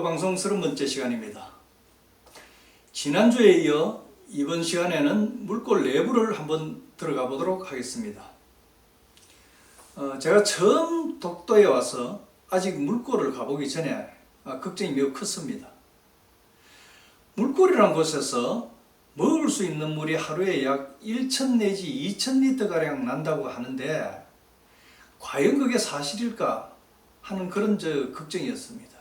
안녕하십니까 독도방송 30번째 시간입니다. 지난주에 이어 이번 시간에는 물골 내부를 한번 들어가 보도록 하겠습니다. 어, 제가 처음 독도에 와서 아직 물골을 가보기 전에 아, 걱정이 매우 컸습니다. 물골이라는 곳에서 먹을 수 있는 물이 하루에 약 1천 내지 2천 리터가량 난다고 하는데 과연 그게 사실일까 하는 그런 저 걱정이었습니다.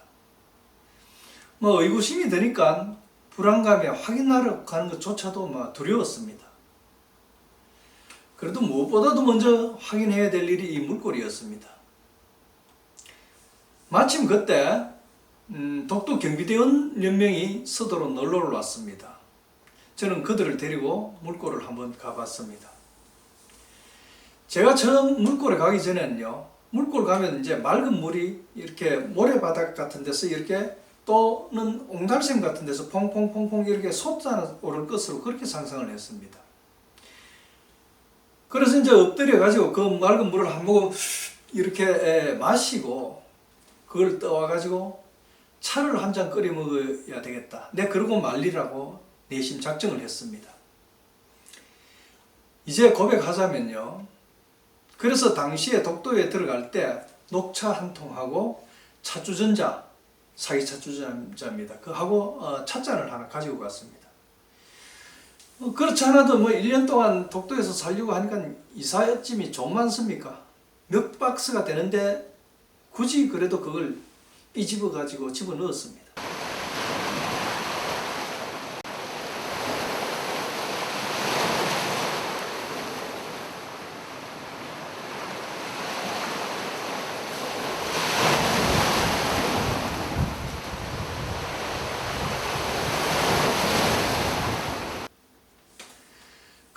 뭐 의구심이 드니까 불안감에 확인하러 가는 것조차도 막 두려웠습니다. 그래도 무엇보다도 먼저 확인해야 될 일이 이 물골이었습니다. 마침 그때 음, 독도 경비대원 연명이 서도로 놀러를 왔습니다. 저는 그들을 데리고 물골을 한번 가봤습니다. 제가 처음 물골에 가기 전에는요, 물골 가면 이제 맑은 물이 이렇게 모래바닥 같은 데서 이렇게 또는 옹달샘 같은 데서 퐁퐁퐁퐁 이렇게 솟아오를 것으로 그렇게 상상을 했습니다. 그래서 이제 엎드려 가지고 그 맑은 물을 한 모금 이렇게 에, 마시고 그걸 떠와 가지고 차를 한 잔 끓여 먹어야 되겠다. 내 그러고 말리라고 내심 작정을 했습니다. 이제 고백하자면요. 그래서 당시에 독도에 들어갈 때 녹차 한 통하고 차주전자, 사기 차주전자입니다. 그하고 어, 찻잔을 하나 가지고 갔습니다. 어, 그렇지 않아도 뭐 1년 동안 독도에서 살려고 하니까 이사짐이 좀 많습니까? 몇 박스가 되는데 굳이 그래도 그걸 삐집어 가지고 집어 넣었습니다.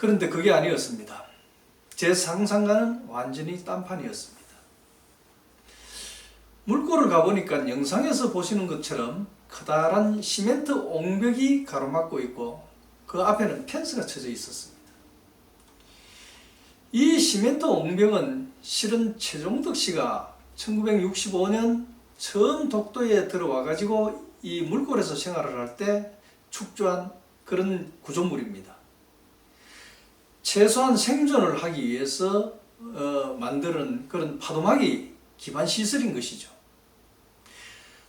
그런데 그게 아니었습니다. 제 상상과는 완전히 딴판이었습니다. 물골을 가보니까 영상에서 보시는 것처럼 커다란 시멘트 옹벽이 가로막고 있고 그 앞에는 펜스가 쳐져 있었습니다. 이 시멘트 옹벽은 실은 최종덕 씨가 1965년 처음 독도에 들어와 가지고 이 물골에서 생활을 할 때 축조한 그런 구조물입니다. 최소한 생존을 하기 위해서 어, 만드는 그런 파도막이 기반 시설인 것이죠.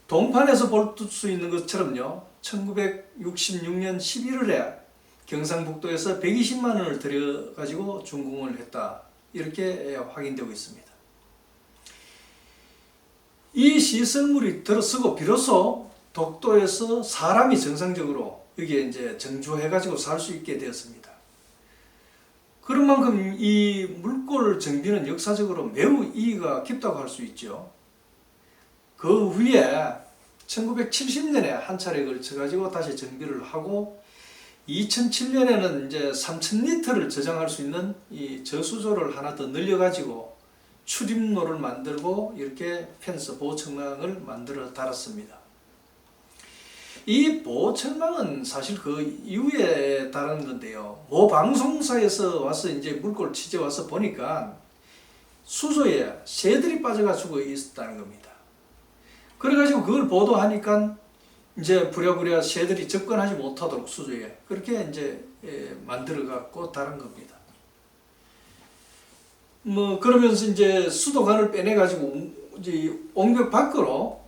동판에서 볼 수 있는 것처럼요. 1966년 11월에 경상북도에서 120만 원을 들여 가지고 준공을 했다. 이렇게 확인되고 있습니다. 이 시설물이 들어서고 비로소 독도에서 사람이 정상적으로 여기에 이제 정주해 가지고 살 수 있게 되었습니다. 그런 만큼 이 물골 정비는 역사적으로 매우 이의가 깊다고 할 수 있죠. 그 후에 1970년에 한 차례 걸쳐 가지고 다시 정비를 하고 2007년에는 이제 3,000리터를 저장할 수 있는 이 저수조를 하나 더 늘려 가지고 출입로를 만들고 이렇게 펜스 보호청량을 만들어 달았습니다. 이 보호천망은 사실 그 이후에 다른 건데요. 모 방송사에서 와서 이제 물골 취재 와서 보니까 수조에 새들이 빠져가지고 있었다는 겁니다. 그래가지고 그걸 보도하니까 이제 부랴부랴 새들이 접근하지 못하도록 수조에 그렇게 이제 예, 만들어갖고 다른 겁니다. 뭐 그러면서 이제 수도관을 빼내가지고 이제 옹벽 밖으로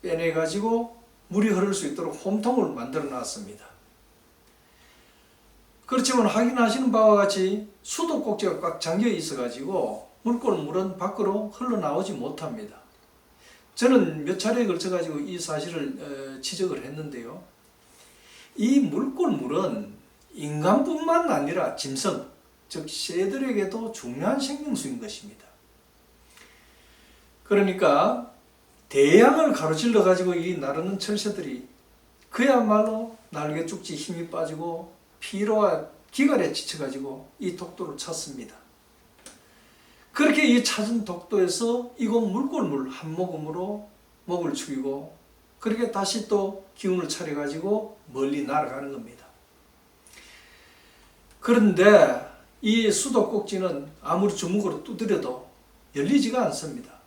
빼내가지고 물이 흐를 수 있도록 홈통을 만들어 놨습니다. 그렇지만 확인하시는 바와 같이 수도 꼭지가 꽉 잠겨 있어 가지고 물골 물은 밖으로 흘러나오지 못합니다. 저는 몇 차례에 걸쳐 가지고 이 사실을 어, 지적을 했는데요. 이 물골 물은 인간뿐만 아니라 짐승, 즉 새들에게도 중요한 생명수인 것입니다. 그러니까 대양을 가로질러 가지고 이 나르는 철새들이 그야말로 날개 쭉지 힘이 빠지고 피로와 기갈에 지쳐 가지고 이 독도를 찾습니다. 그렇게 이 찾은 독도에서 이곳 물골물 한 모금으로 목을 축이고 그렇게 다시 또 기운을 차려 가지고 멀리 날아가는 겁니다. 그런데 이 수도 꼭지는 아무리 주먹으로 두드려도 열리지가 않습니다.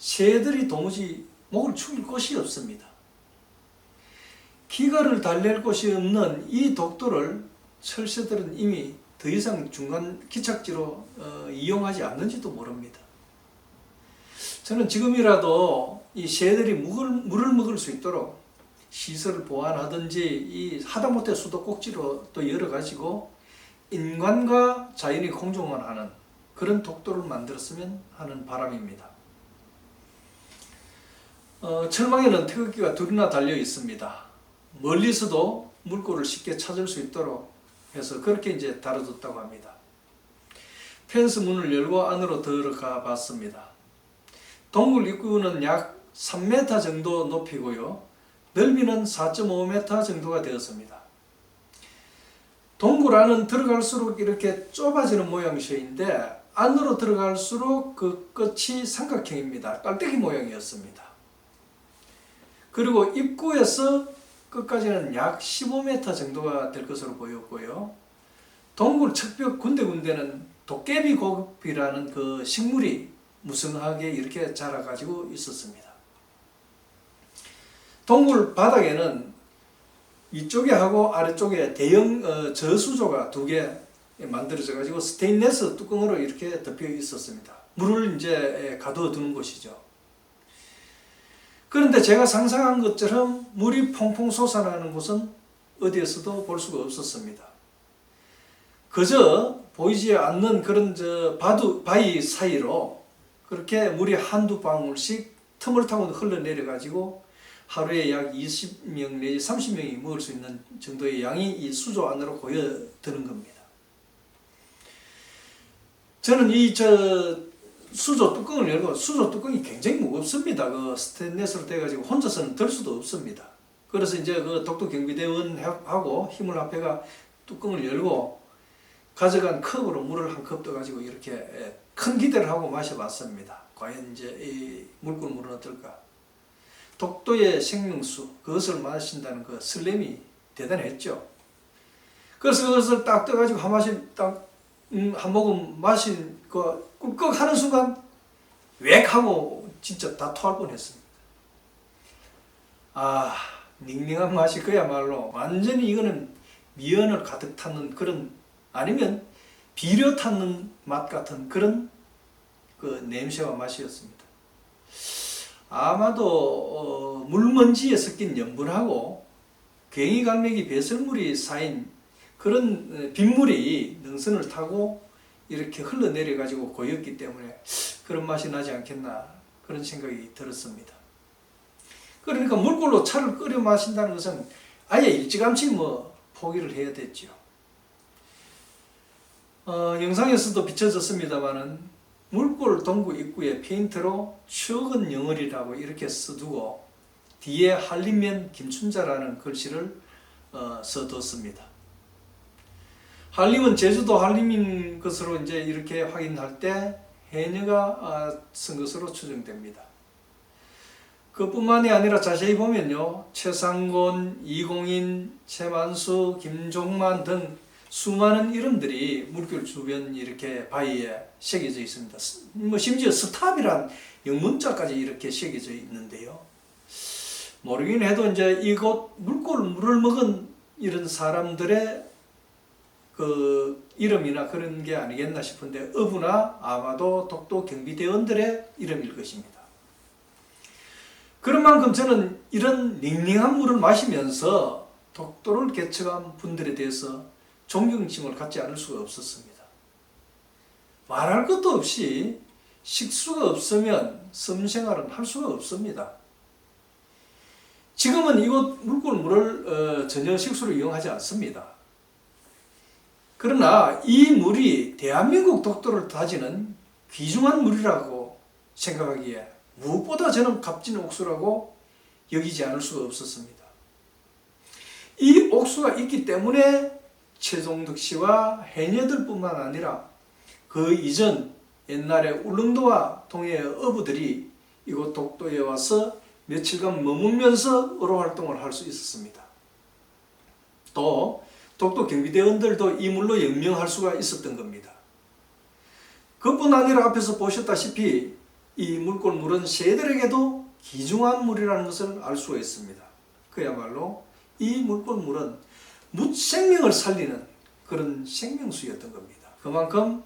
새들이 도무지 목을 축일 곳이 없습니다. 기가를 달랠 곳이 없는 이 독도를 철새들은 이미 더 이상 중간 기착지로 어, 이용하지 않는지도 모릅니다. 저는 지금이라도 이 새들이 물을, 물을 먹을 수 있도록 시설을 보완하든지 이 하다못해 수도꼭지로 또 열어가지고 인간과 자연이 공존하는 그런 독도를 만들었으면 하는 바람입니다. 어, 철망에는 태극기가 둘이나 달려 있습니다. 멀리서도 물꼬를 쉽게 찾을 수 있도록 해서 그렇게 이제 달아뒀다고 합니다. 펜스 문을 열고 안으로 들어가 봤습니다. 동굴 입구는 약 3m 정도 높이고요. 넓이는 4.5m 정도가 되었습니다. 동굴 안은 들어갈수록 이렇게 좁아지는 모양새인데 안으로 들어갈수록 그 끝이 삼각형입니다. 깔때기 모양이었습니다. 그리고 입구에서 끝까지는 약 15m 정도가 될 것으로 보였고요. 동굴 측벽 군데군데는 도깨비 고급이라는 그 식물이 무성하게 이렇게 자라가지고 있었습니다. 동굴 바닥에는 위쪽에 하고 아래쪽에 대형 어, 저수조가 두 개 만들어져 가지고 스테인레스 뚜껑으로 이렇게 덮여 있었습니다. 물을 이제 가둬두는 곳이죠. 그런데 제가 상상한 것처럼 물이 퐁퐁 솟아나는 곳은 어디에서도 볼 수가 없었습니다. 그저 보이지 않는 그런 저 바두, 바위 사이로 그렇게 물이 한두 방울씩 틈을 타고 흘러내려 가지고 하루에 약 20명 내지 30명이 먹을 수 있는 정도의 양이 이 수조 안으로 고여드는 겁니다. 저는 이 저 수조 뚜껑을 열고 수조 뚜껑이 굉장히 무겁습니다. 그 스테인레스로 돼가지고 혼자서는 들 수도 없습니다. 그래서 이제 그 독도 경비대원하고 힘을 합해가 뚜껑을 열고 가져간 컵으로 물을 한 컵 떠가지고 이렇게 예, 큰 기대를 하고 마셔봤습니다. 과연 이제 이 물꿀 물은 어떨까? 독도의 생명수 그것을 마신다는 그 설렘이 대단했죠. 그래서 그것을 딱 떠가지고 한 마신 딱한 음, 모금 마신 그 꿀꺽 하는 순간 웩 하고 진짜 다 토할 뻔했습니다. 아 닝닝한 맛이 그야말로 완전히 이거는 미연을 가득 탔는 그런 아니면 비료 탔는 맛 같은 그런 그 냄새와 맛이었습니다. 아마도 어, 물먼지에 섞인 염분하고 괭이갈매기 배설물이 쌓인 그런 어, 빗물이 능선을 타고 이렇게 흘러내려 가지고 고였기 때문에 그런 맛이 나지 않겠나 그런 생각이 들었습니다. 그러니까 물골로 차를 끓여 마신다는 것은 아예 일찌감치 뭐 포기를 해야 됐죠. 어, 영상에서도 비춰졌습니다만은 물골 동구 입구에 페인트로 추억은 영월이라고 이렇게 써두고 뒤에 한림면 김춘자라는 글씨를 어, 써뒀습니다. 한림은 제주도 한림인 것으로 이제 이렇게 확인할 때 해녀가 아, 쓴 것으로 추정됩니다. 그뿐만이 아니라 자세히 보면요, 최상곤, 이공인, 최만수, 김종만 등 수많은 이름들이 물결 주변 이렇게 바위에 새겨져 있습니다. 뭐 심지어 스탑이란 영문자까지 이렇게 새겨져 있는데요. 모르긴 해도 이제 이곳 물골 물을 먹은 이런 사람들의 그 이름이나 그런 게 아니겠나 싶은데 어부나 아마도 독도 경비대원들의 이름일 것입니다. 그런 만큼 저는 이런 닝닝한 물을 마시면서 독도를 개척한 분들에 대해서 존경심을 갖지 않을 수가 없었습니다. 말할 것도 없이 식수가 없으면 섬생활은 할 수가 없습니다. 지금은 이곳 물골 물을 어, 전혀 식수로 이용하지 않습니다. 그러나 이 물이 대한민국 독도를 다지는 귀중한 물이라고 생각하기에 무엇보다 저는 값진 옥수라고 여기지 않을 수가 없었습니다. 이 옥수가 있기 때문에 최종덕 씨와 해녀들뿐만 아니라 그 이전 옛날에 울릉도와 동해의 어부들이 이곳 독도에 와서 며칠간 머물면서 어로 활동을 할 수 있었습니다. 또 독도 경비대원들도 이 물로 영명할 수가 있었던 겁니다. 그뿐 아니라 앞에서 보셨다시피 이 물골물은 새들에게도 귀중한 물이라는 것을 알 수가 있습니다. 그야말로 이 물골물은 무생명을 살리는 그런 생명수였던 겁니다. 그만큼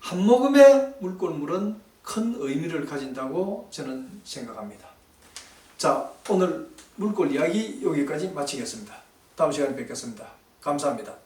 한 모금의 물골물은 큰 의미를 가진다고 저는 생각합니다. 자, 오늘 물골 이야기 여기까지 마치겠습니다. 다음 시간에 뵙겠습니다. 감사합니다.